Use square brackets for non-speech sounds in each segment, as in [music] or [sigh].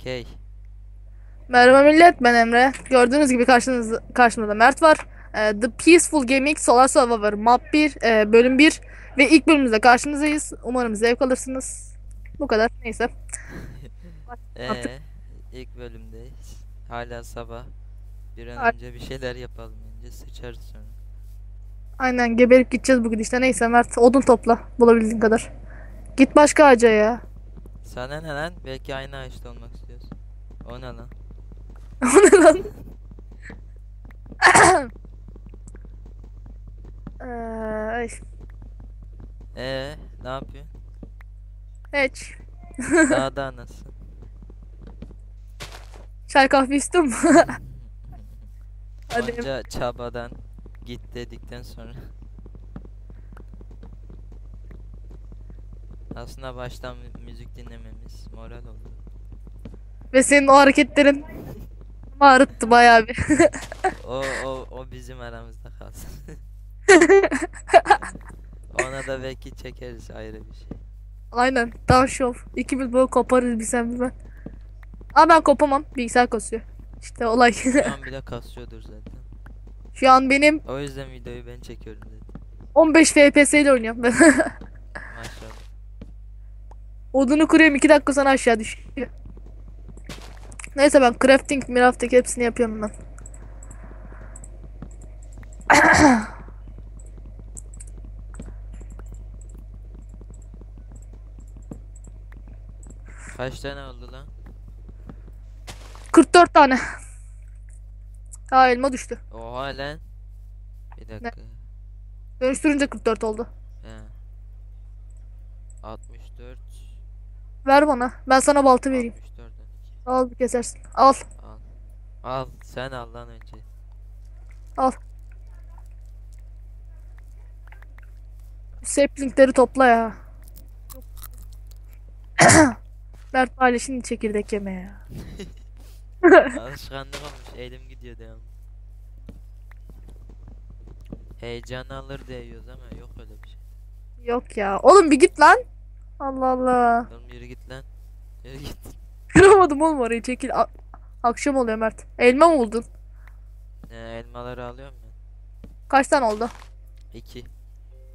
Okey. Merhaba millet ben Emre. Gördüğünüz gibi karşınızda, karşımda da Mert var. Ee, The Peaceful Gaming Solar Survivor Map 1 e, bölüm 1 ve ilk bölümümüzde karşınızdayız. Umarım zevk alırsınız. Bu kadar. Neyse. Artık- Ee, ilk bölümdeyiz. Hala sabah. Bir an Ar- önce bir şeyler yapalım. Önce sıçarız sonra. Aynen geberip gideceğiz bugün işte. Neyse Mert odun topla bulabildiğin kadar. Git başka ağaca ya. Sana ne lan? Belki aynı ağaçta olmak istiyorsun. O ne lan? O ne lan? [coughs] Ay, Ee, ne yapıyorsun? hiç. Dağda [laughs] nasıl? Çay kahve istiyor mu? [laughs] Hadi. Onca çabadan git dedikten sonra. Aslında baştan mü- müzik dinlememiz moral oldu. Ve senin o hareketlerin ağrıttı bayağı bir. O o o bizim aramızda kalsın. [laughs] Ona da belki çekeriz ayrı bir şey. Aynen. Daha şov. İkimiz böyle koparız bir sen bir ben. Ama ben kopamam. Bilgisayar kasıyor. İşte olay. Şu an [laughs] bile kasıyordur zaten. Şu an benim O yüzden videoyu ben çekiyorum dedim. 15 FPS ile oynuyorum ben. [laughs] Maşallah. Odunu kuruyorum 2 dakika sonra aşağı düşüyor. Neyse ben crafting, crafting hepsini yapıyorum ben. [coughs] Kaç tane oldu lan? 44 tane. Aa elma düştü. Oha lan. Bir dakika. Dönüştürünce 44 oldu. He. 64 Ver bana. Ben sana balta vereyim. 64 12. Al bir kesersin. Al. Al. Al sen al lan önce. Al. Saplingleri topla ya. [coughs] Mert şimdi çekirdek yeme ya. [laughs] Alışkanlık olmuş elim gidiyor devamlı. Heyecan alır diye yiyoruz ama yok öyle bir şey. Yok ya. Oğlum bir git lan. Allah Allah. Oğlum yürü git lan. Yürü git. Kıramadım oğlum orayı çekil. A- Akşam oluyor Mert. Elma mı buldun? Ee, elmaları alıyorum ben. Kaç tane oldu? İki.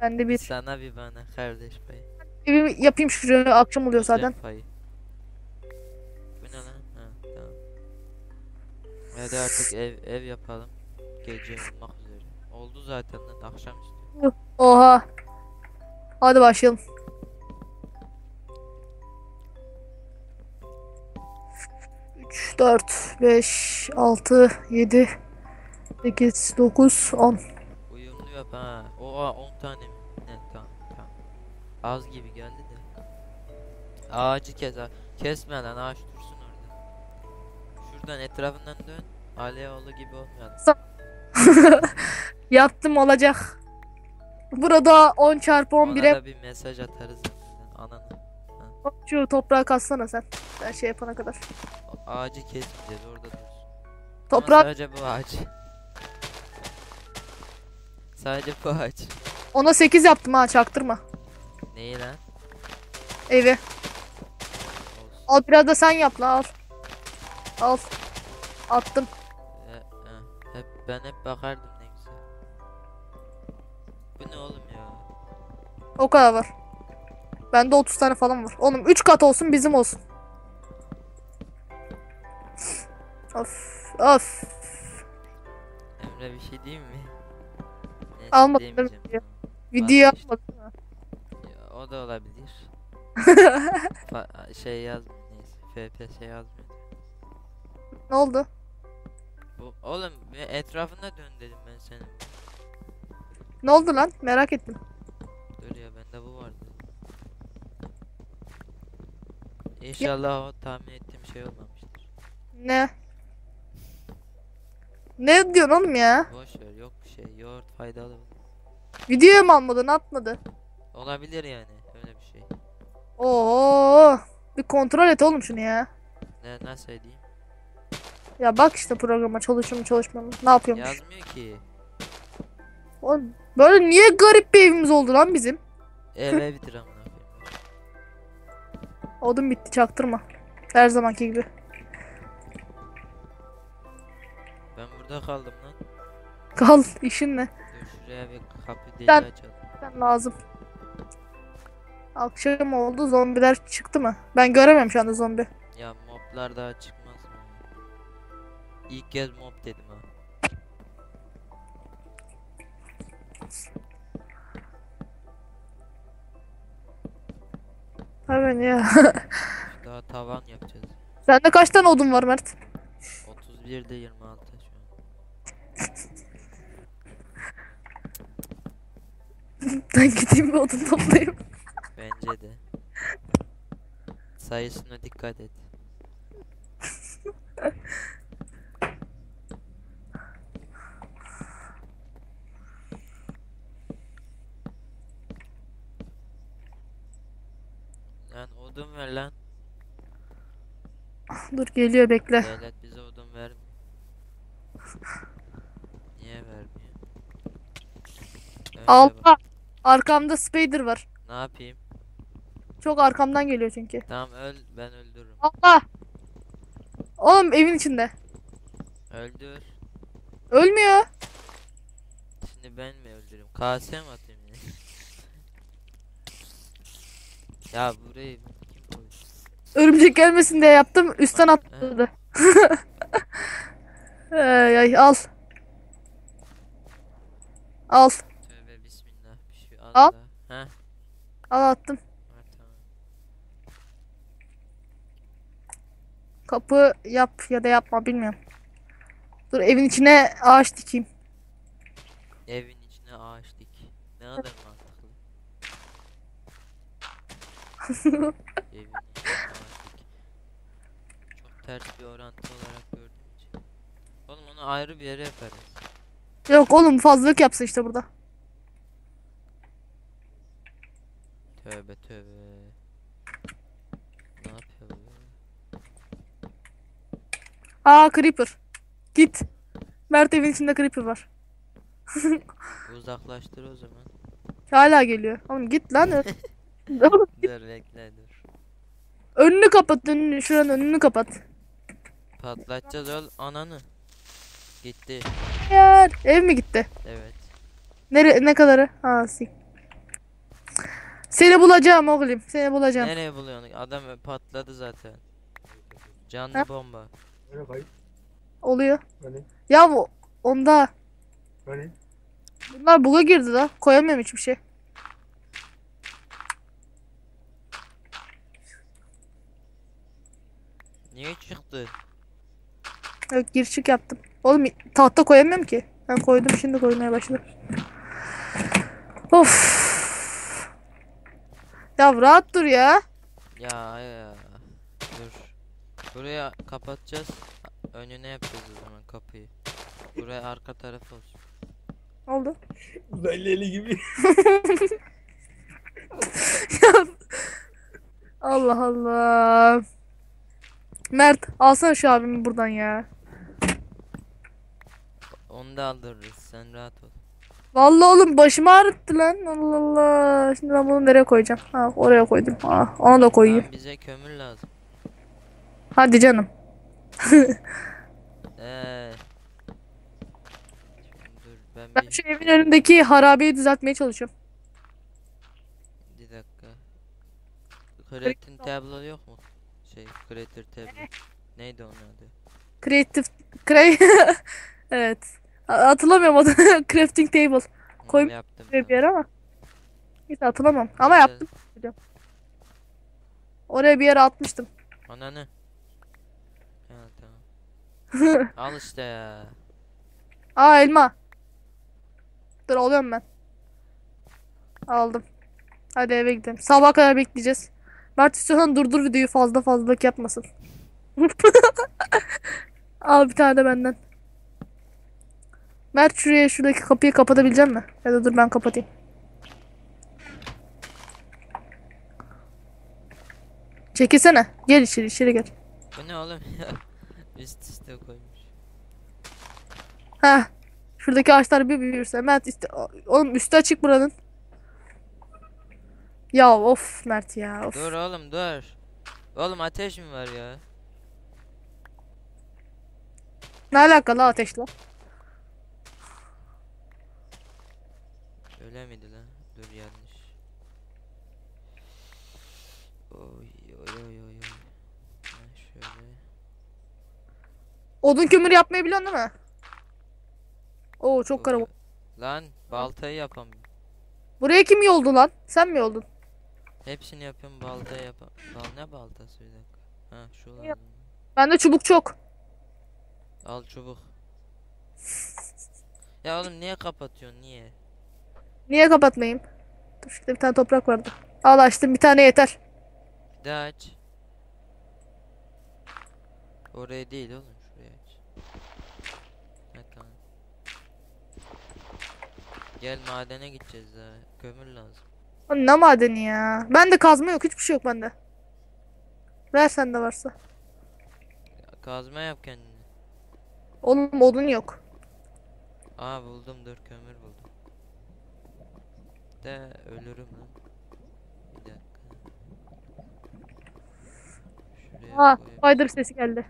Ben de Bir sana bir bana kardeş payı. Bir yapayım şuraya akşam oluyor Güzel zaten. payı. Bu ne lan? Ha, tamam. Hadi artık ev ev yapalım. Gece olmak üzere. Oldu zaten lan akşamüstü. Oha. Hadi başlayalım. Üç, dört, beş, altı, yedi, sekiz, dokuz, on. Uyumlu yap ha. Oha 10 tane mi? Ne tamam tamam. Az gibi geldi de. Ağacı kes ha. Kesme lan ağaç dursun orada. Şuradan etrafından dön. Aleoğlu gibi olmayalım. [laughs] Yaptım olacak. Burada 10 çarpı Ona 11'e da bir mesaj atarız. Ananı. şu toprağı katsana sen. Ben şey yapana kadar. O Ağacı kesmeyeceğiz orada. Ama Toprak sadece bu ağaç. Sadece bu ağaç. ona 8 yaptım ha çaktırma. Neyi lan? Evi. Olsun. Al biraz da sen yap la al. Al. Attım. E, e, hep ben hep bakardım ne güzel. Bu ne oğlum ya? O kadar var. Bende 30 tane falan var. Oğlum 3 kat olsun bizim olsun. Of of. Emre bir şey diyeyim mi? Neyse, Almadım diyemeyeceğim. video. Yapmadım. ha. Ya, o da olabilir. [laughs] Fa- şey yaz neyse FPS yazmıyor. Ne oldu? Bu, oğlum bir etrafında dön dedim ben senin. Ne oldu lan? Merak ettim. Dur ya bende bu vardı. İnşallah o tahmin ettiğim şey olmamıştır. Ne? Ne diyorsun oğlum ya? Boş ver yok bir şey. Yoğurt faydalı. Videoya mı almadın? Atmadı. Olabilir yani öyle bir şey. Oo. Bir kontrol et oğlum şunu ya. Ne nasıl edeyim? Ya bak işte programa çalışmıyor mu? Ne yapıyormuş? Yazmıyor ki. Oğlum, böyle niye garip bir evimiz oldu lan bizim? Ev evdir amına. Odun bitti çaktırma. Her zamanki gibi. Burada kaldım lan. Kal işin ne? Dur şuraya bir kapı deliği Ben- açalım. Sen lazım. Akşam oldu zombiler çıktı mı? Ben göremiyorum şu anda zombi. Ya moblar daha çıkmaz mı? İlk kez mob dedim ha. Hemen ya. Daha tavan yapacağız. Sende kaç tane odun var Mert? 31'de 26 şu an. Ben gideyim bir odun toplayayım. Bence de. Sayısına dikkat et. Lan odun ver lan. Dur geliyor bekle. Devlet bize odun vermiyor. Niye vermiyor? Önce bak- Allah. Arkamda spider var. Ne yapayım? Çok arkamdan geliyor çünkü. Tamam öl ben öldürürüm. Allah. Oğlum evin içinde. Öldür. Ölmüyor. Şimdi ben mi öldüreyim? Kase mi atayım ya? [laughs] ya burayı kim koydu? Örümcek gelmesin diye yaptım. Üstten atladı. [laughs] ay, ay, al. Al. Al. Heh. Al attım. tamam. Kapı yap ya da yapma bilmiyorum. Dur evin içine ağaç dikeyim. Evin içine ağaç dik. Ne kadar mantıklı. [laughs] Evin içine ağaç dik. Çok ters bir orantı olarak gördüğüm için. Oğlum onu ayrı bir yere yaparız. Yok oğlum fazlalık yapsın işte burada. Tövbe tövbe. Ne yapıyor bu? Aa creeper. Git. Mert evin içinde creeper var. [laughs] Uzaklaştır o zaman. Hala geliyor. Oğlum git lan. [laughs] Oğlum, dur bekle dur. önünü kapat önünü. Şuranın önünü kapat. Patlatacağız ol ananı. Gitti. Yer. Ev mi gitti? Evet. Nere ne kadarı? Ha sik. Seni bulacağım oğlum. Seni bulacağım. Nereye buluyorsun? Adam patladı zaten. Canlı Ha? bomba. Kayıp. Oluyor. Hani Ya bu onda hani bunlar buga girdi la. Koyamıyorum hiçbir şey. Niye çıktı? Yok gir çık yaptım. Oğlum tahta koyamıyorum ki. Ben koydum şimdi koymaya başladım. Of. Ya rahat dur ya. Ya ya. Dur. Buraya kapatacağız. Önüne yapacağız o zaman kapıyı. Buraya arka taraf olsun. Oldu? uzaylı gibi. [laughs] Allah Allah. Mert alsana şu abimi buradan ya. Onu da aldırırız. Sen rahat ol. Vallahi oğlum başımı ağrıttı lan. Allah Allah. Şimdi ben bunu nereye koyacağım? Ha oraya koydum. Ha ona da koyayım. Tamam, bize kömür lazım. Hadi canım. [laughs] Eee. Dur ben, Ben bir, şu evin önündeki harabeyi düzeltmeye çalışıyorum. bir dakika. Creating table yok mu? Şey, creator table. Neydi onun adı? Creative Cray [laughs] Evet. Ha- Hatırlamıyorum adı. [laughs] Crafting table. Hı, Koy- yaptım. Bir tamam. yer ama. Neyse hatırlamam. Ama yaptım. Oraya bir yere atmıştım. Ananı. Ha tamam. [laughs] Al işte ya. Aa elma. Dur alıyorum ben. Aldım. Hadi eve gidelim. Sabah kadar bekleyeceğiz. Mert istiyorsan durdur videoyu fazla fazlalık yapmasın. [laughs] Al bir tane de benden. Mert şuraya şuradaki kapıyı kapatabilecek mi? Ya da dur ben kapatayım. Çekilsene. Gel içeri içeri gel. Bu ne oğlum ya? [laughs] Üst üste koymuş. Heh. Şuradaki ağaçlar bir büyürse. Mert iste... Oğlum üstü açık buranın. Ya of Mert ya of. Dur oğlum dur. Oğlum ateş mi var ya? Ne alakalı ateşle? Öyle miydi lan? Dur yanlış. Oy oy oy oy. Ha, şöyle. Odun kömür yapmayı biliyorsun değil mi? Oo çok karabalık. Lan baltayı yapam. Buraya kim yoldu lan? Sen mi yoldun? Hepsini yapıyorum balta. Lan ne baltası bir dakika. Ha şu Yap. lazım. Bende çubuk çok. Al çubuk. Ya oğlum niye kapatıyorsun niye? Niye kapatmayayım? Dur şurada bir tane toprak vardı. Al açtım bir tane yeter. Bir daha aç. Oraya değil oğlum şuraya aç. Tamam. Gel madene gideceğiz daha. Kömür lazım. Lan ne madeni ya? Bende kazma yok. Hiçbir şey yok bende. Ver sende varsa. Kazma yap kendine. Oğlum odun yok. Aa buldum dur kömür buldum. De ölürüm lan. Bir dakika. Şuraya Ha, koyayım. spider sesi geldi.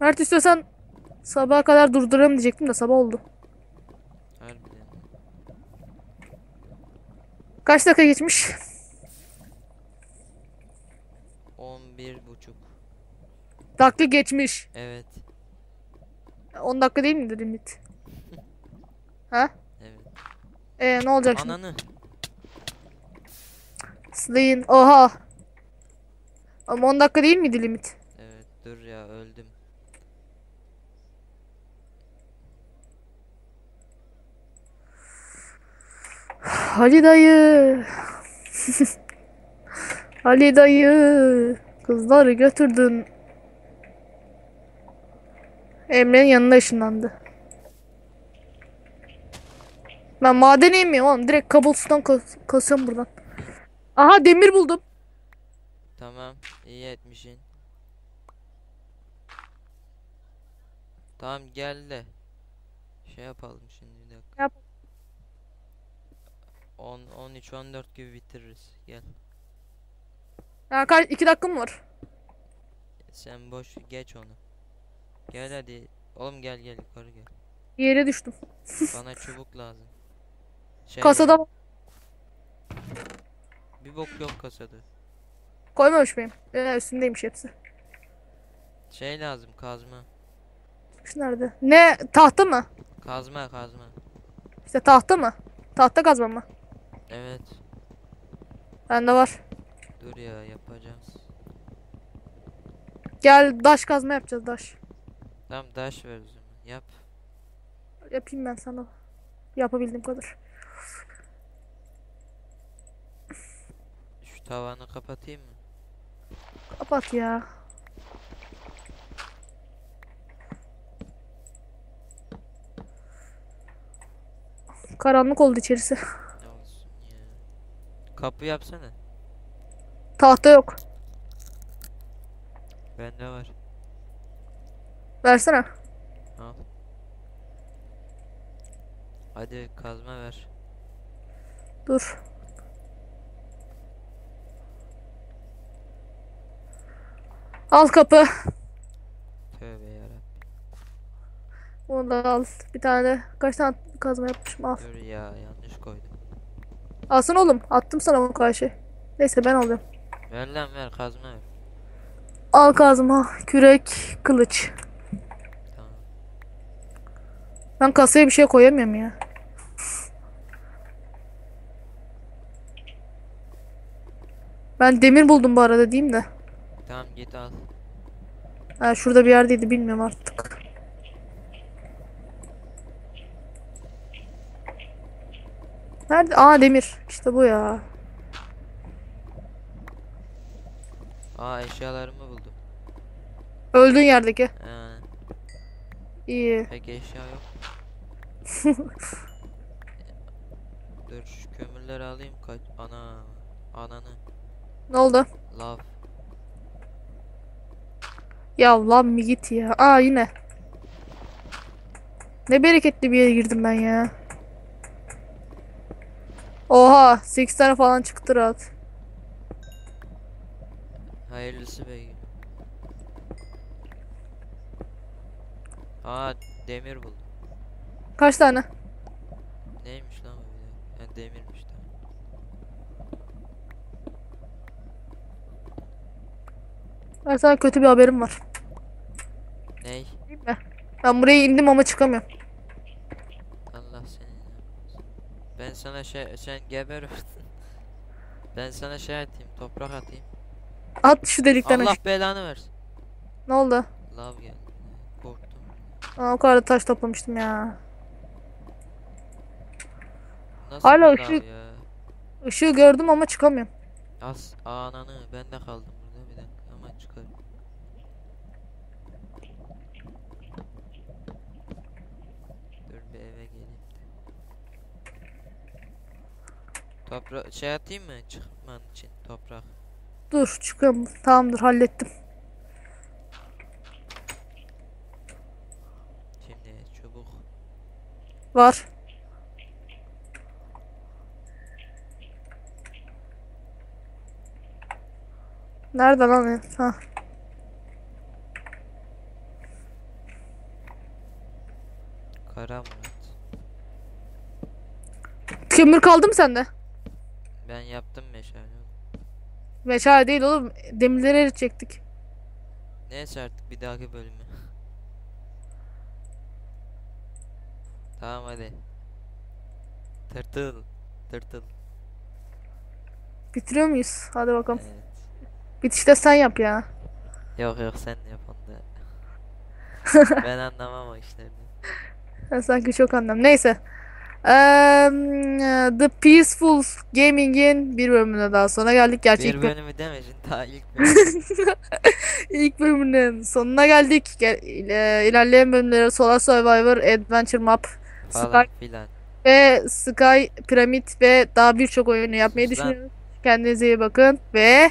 Mert istiyorsan sabaha kadar durduralım diyecektim de sabah oldu. Harbiden. Kaç dakika geçmiş? 11 buçuk. Dakika geçmiş. Evet. 10 dakika değil midir limit? Ha? Evet. Ee, ne olacak şimdi? Ananı. Slain. Oha. Ama 10 dakika değil miydi limit? Evet dur ya öldüm. Ali dayı. [laughs] Ali dayı. Kızları götürdün. Emre'nin yanına ışınlandı. Ben madene inmiyorum oğlum. Direkt cobblestone kas kasıyorum buradan. Aha demir buldum. Tamam iyi etmişsin. Tamam gel de. Şey yapalım şimdi bir dakika. Yap. 10 13 14 gibi bitiririz. Gel. Ha, kaç, iki dakikam var. Sen boş geç onu. Gel hadi. Oğlum gel gel yukarı gel. Yere düştüm. Bana çubuk lazım. Şey Kasada Bir bok yok kasada. koymamış mıyım? Ee, üstündeymiş hepsi. Şey lazım kazma. Şu nerede? Ne? Tahta mı? Kazma kazma. İşte tahta mı? Tahta kazma mı? Evet. Bende var. Dur ya yapacağız. Gel daş kazma yapacağız daş. Tamam taş ver o zaman. Yap. Yapayım ben sana. Yapabildiğim kadar. Şu tavanı kapatayım mı? Kapat ya. Karanlık oldu içerisi. Ne olsun ya. Kapı yapsana. Tahta yok. Bende var. Versene. Al. Hadi kazma ver. Dur. Al kapı. Tövbe yarabbim. Onu da al. Bir tane kaç tane kazma yapmışım al. Dur ya yanlış koydum. Alsana oğlum. Attım sana o karşı. Neyse ben alıyorum. Ver lan ver kazma ver. Al kazma, kürek, kılıç. Tamam. Ben kasaya bir şey koyamıyorum ya. Ben demir buldum bu arada diyeyim de. Tamam git al. Ha, şurada bir yerdeydi bilmiyorum artık. Nerede? Aa demir. İşte bu ya. Aa eşyalarımı buldum. Öldüğün yerdeki. Ha, İyi. pek eşya yok. [laughs] Dur şu kömürleri alayım kaç ana ananı Ne oldu? lav Ya lan bir git ya. Aa yine. Ne bereketli bir yere girdim ben ya. Oha 8 tane falan çıktı rahat. hayırlısı be Aa demir buldum Kaç tane? Neymiş lan bu bir de? Ha, demirmiş tamam. Ben sana kötü bir haberim var. Ney? Değil mi? Ben buraya indim ama çıkamıyorum. Allah seni. Ben sana şey sen geber Ben sana şey atayım toprak atayım. At şu delikten Allah aşağı. belanı versin. Ne oldu? Lav geldi. Korktum. Aa, o kadar da taş toplamıştım ya. Nasıl Hala bir lav ışık- ya? Işığı gördüm ama çıkamıyorum. As ananı ben de kaldım ama çıkar. Dur bir eve geleyim de. Toprak şey atayım mı çıkman için toprak. Dur çıkıyorum. Tamamdır hallettim. Şimdi çubuk. Var. Nerede lan? ev? Ha. Kara Murat. Kömür kaldı mı sende? Ben yaptım meşale. Meşale değil oğlum. Demirleri eritecektik. Neyse artık bir dahaki bölümü. [laughs] Tamam hadi. Tırtıl. Tırtıl. Bitiriyor muyuz? Hadi bakalım. Evet. Bitişte sen yap ya. Yok yok sen yap onu da. [laughs] ben anlamam o işlerden. Ben sanki çok anlam. Neyse. Eee, The Peaceful Gaming'in bir bölümüne daha sonra geldik. Gerçi Bir bölümü demeyeceksin daha ilk [laughs] bölüm. ilk bölümünün sonuna geldik. Gel- ilerleyen bölümlere Solar Survivor, Adventure Map, Sky filan. ve Sky Pyramid ve daha birçok oyunu yapmayı Sus düşünüyoruz. Kendinize iyi bakın ve